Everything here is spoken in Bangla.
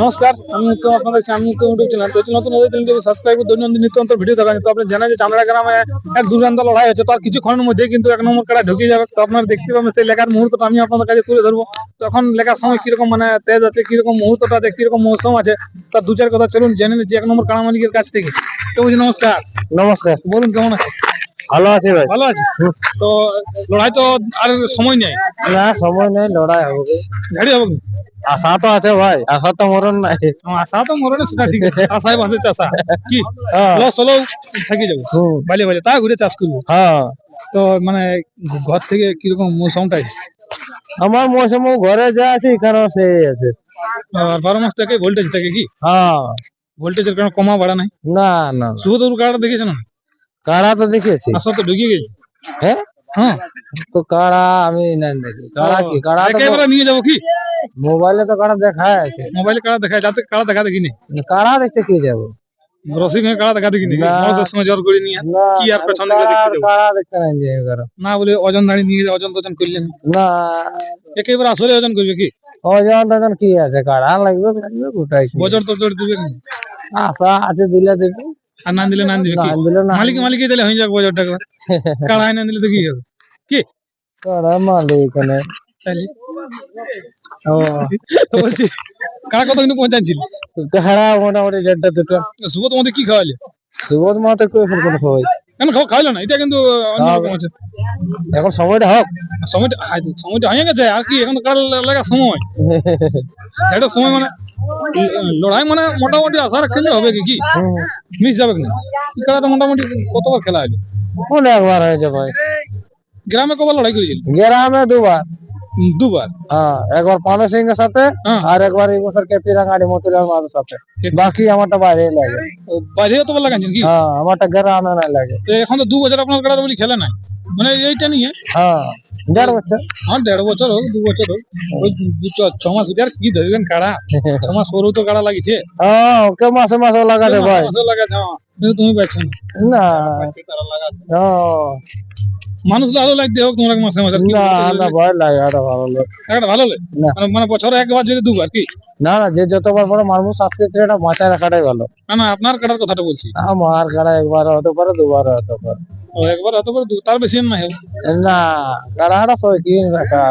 নমস্কার আমি তো আপনাদের কাছে আমি তো ইউটিউব চ্যানেল তো নতুন সাবস্ক্রাইব করে দৈনন্দিন নিত্যন্ত ভিডিও দেখা। তো আপনি জানেন যে চামড়া গ্রামে এক দুর্দান্ত লড়াই হচ্ছে তার কিছুক্ষণের মধ্যে কিন্তু এক নম্বর কাটা ঢুকে যাবে। তো আপনারা দেখতে পাবেন সেই লেখার মুহূর্তটা আমি আপনাদের কাছে তুলে ধরবো। তখন লেখার সময় কীরকম মানে তেজ আছে কীরকম মুহূর্তটা আছে কীরকম মৌসুম আছে তার দু চার কথা চলুন জেনে নিচ্ছি এক নম্বর কাড়া মালিকের কাছ থেকে। তো বলছি নমস্কার। নমস্কার। বলুন কেমন আছে ভালো আছি ভাই। ভালো আছে। তো লড়াই তো আর সময় নেই। না সময় নেই লড়াই হবে। ঝাড়ি হবে আশা তো আছে ভাই আশা তো মরণ নাই। আশা তো মরণে সেটা ঠিক আছে। আশায় বাঁধে চাষা কি? হ্যাঁ। লস থাকি যাব। বাইলে বাইলে তা ঘুরে চাষ করব। হ্যাঁ। তো মানে ঘর থেকে কীরকম মৌসুমটা এসছে? আমার মৌসুম ঘরে যা আছে এখানেও সেই আছে। বারো মাস থেকে ভোল্টেজ থাকে কি? হ্যাঁ। ভোল্টেজের কারণে কমা বাড়া নাই? না না সুভদ্র কার্ডটা দেখেছেন না? কাড়া তো দেখেছি? আসলে তো ঢুকে গেছে? হ্যাঁ? হ্যাঁ। তো কাড়া আমি নাই দেখি। কাড়া কি? কাড়া একেবারে নিয়ে যাব কি? মোবাইলে তো কাড়া দেখা আছে। মোবাইলে দেখা যাতে কাড়া দেখা দেখি নি কাড়া দেখতে কি যাব? রসিং এর কাড়া দেখা দেখি নি। সময় করে নিয়ে কি আর পেছনে গিয়ে দেখতে যাব? কাড়া দেখতে নাই যে এবার। না বলে ওজন নিয়ে ওজন করলেন না। একেবারে আসলে ওজন করবে কি? ওজন টজন কি আছে? কাড়া লাগবে? লাগবে গোটাই কি। বজর তো জোর দিবে আশা আছে দিলে দেবে। আর না দিলে না দিবে কি? দিলে মালিক মালিক দিলে হয়ে বজর টাকা। কাড়াই না দিলে তো কি হবে? কাড়া মালিক এখানে। তাইলে ও। বলছি কাড়া কত কিন্তু পৌঁছাচ্ছিল কাড়া মোটামুটি দেড়টা দুটো। শুভ তোমাদের কি খাওয়ালে? সুবোধ মাতে কই ফোন করে সবাই কেন খাও খাইলো না। এটা কিন্তু অন্য রকম আছে। এখন সময়টা হোক। সময়টা হাই, সময়টা হয়ে গেছে। আর কি এখন কাল লাগা সময়। সময় মানে লড়াই মানে মোটামুটি আশা রাখলে হবে কি কি? মিস যাবে না? খেলাটা মোটামুটি কতবার খেলা হলো কোন একবার হয়েছে ভাই? গ্রামে কবার লড়াই করেছিল? গ্রামে দুবার। দুবার? হ্যাঁ একবার পানু সিং এর সাথে হ্যাঁ। আর একবার এই বছর কেপি রাঙাড়ি মতিলাল মাদের সাথে। বাকি আমারটা বাইরে লাগে। ও বাইরে তো লাগাচ্ছেন কি? হ্যাঁ আমারটা গ্রামে নাই লাগে। তো এখন তো দু বছর আপনার বলি খেলে নাই? মানে এইটা নিয়ে? হ্যাঁ দেড় বছর। হ্যাঁ দেড় বছর হোক দু বছর হোক ওই ছ- মাস আর কি ধরবেন কাড়া? ছ মাস সরু তো কাড়া লাগিছে? হ্যাঁ ওকে মাসে মাসে লাগাতে ভাই মাসে লাগাছে হ্যাঁ। তুমি পাচ্ছ না। হ্যাঁ, মানুষ আরও লাগতে হোক তোমার মাসে মাসে। না না ভয় লাগে ভালো লাগে। একটা ভালো লাগে? মানে- মানে বছরে একবার যদি দুবার কি? না না যে যতবার বড় মানুষ আজকে এটা মাথায় রাখাটাই ভালো। না না আপনার কাটার কথাটা বলছি। আমার গাড়া একবার হতে পারে দুবার হতে পারে। ও একবার হতে করে দু- তার বেশি না না গাড়াটা সবাই কিন রাখা।